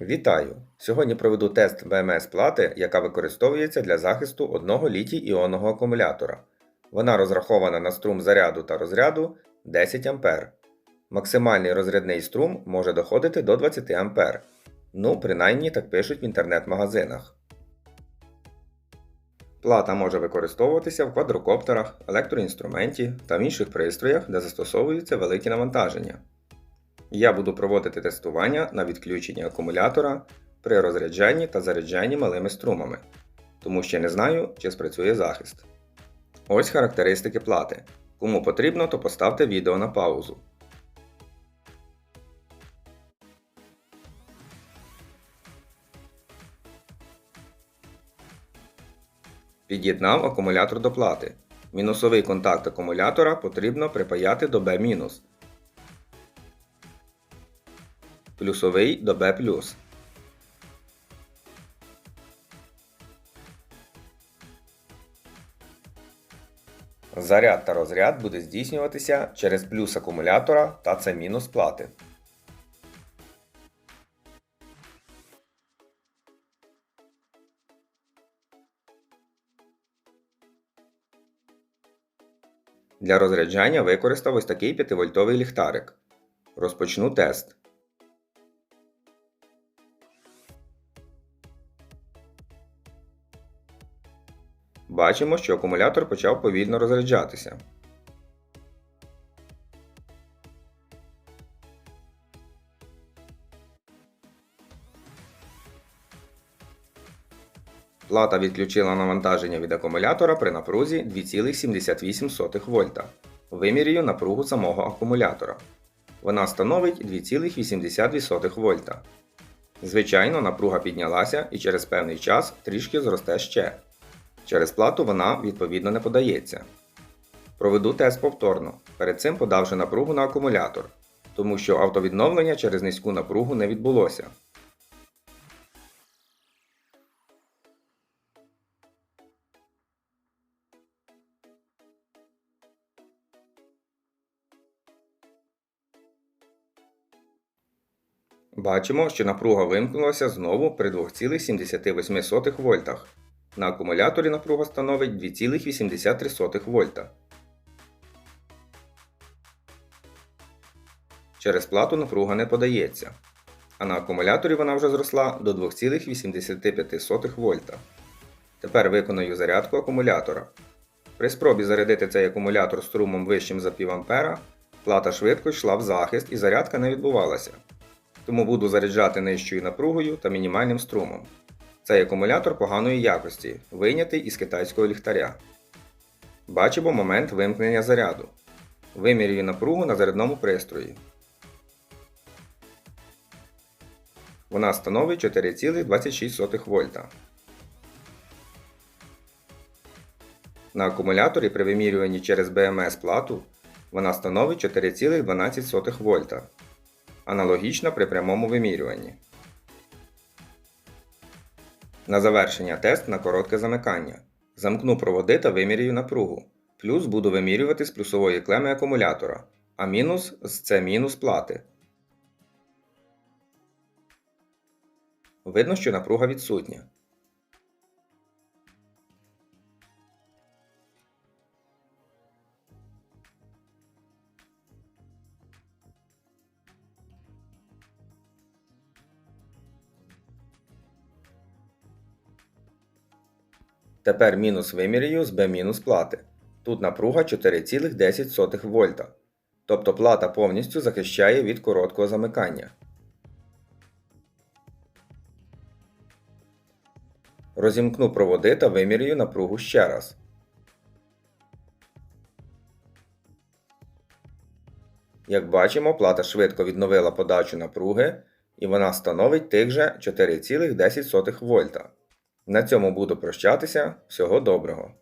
Вітаю! Сьогодні проведу тест БМС плати, яка використовується для захисту одного літій-іонного акумулятора. Вона розрахована на струм заряду та розряду 10 А. Максимальний розрядний струм може доходити до 20 А. Ну, принаймні так пишуть в інтернет-магазинах. Плата може використовуватися в квадрокоптерах, електроінструменті та в інших пристроях, де застосовуються великі навантаження. Я буду проводити тестування на відключенні акумулятора при розряджанні та заряджанні малими струмами, тому ще не знаю, чи спрацює захист. Ось характеристики плати. Кому потрібно, то поставте відео на паузу. Під'єднав акумулятор до плати. Мінусовий контакт акумулятора потрібно припаяти до B-. Плюсовий до B+. Заряд та розряд буде здійснюватися через плюс акумулятора та це мінус плати. Для розряджання використав ось такий 5-вольтовий ліхтарик. Розпочну тест. Бачимо, що акумулятор почав повільно розряджатися. Плата відключила навантаження від акумулятора при напрузі 2,78 вольта. Вимірюю напругу самого акумулятора. Вона становить 2,82 вольта. Звичайно, напруга піднялася і через певний час трішки зросте ще. Через плату вона відповідно не подається. Проведу тест повторно, перед цим подавши напругу на акумулятор, тому що автовідновлення через низьку напругу не відбулося. Бачимо, що напруга вимкнулася знову при 2,78 вольтах. На акумуляторі напруга становить 2,83 вольта. Через плату напруга не подається. А на акумуляторі вона вже зросла до 2,85 вольта. Тепер виконую зарядку акумулятора. При спробі зарядити цей акумулятор струмом вищим за пів ампера, плата швидко йшла в захист і зарядка не відбувалася. Тому буду заряджати нижчою напругою та мінімальним струмом. Цей акумулятор поганої якості, вийнятий із китайського ліхтаря. Бачимо момент вимкнення заряду. Вимірюю напругу на зарядному пристрої. Вона становить 4,26 вольта. На акумуляторі при вимірюванні через BMS плату вона становить 4,12 вольта. Аналогічно при прямому вимірюванні. На завершення тест на коротке замикання. Замкну проводи та вимірюю напругу. Плюс буду вимірювати з плюсової клеми акумулятора, а мінус з це мінус плати. Видно, що напруга відсутня. Тепер мінус вимірюю з B мінус плати. Тут напруга 4,10 вольта. Тобто плата повністю захищає від короткого замикання. Розімкну проводи та вимірюю напругу ще раз. Як бачимо, плата швидко відновила подачу напруги і вона становить тих же 4,10 вольта. На цьому буду прощатися. Всього доброго!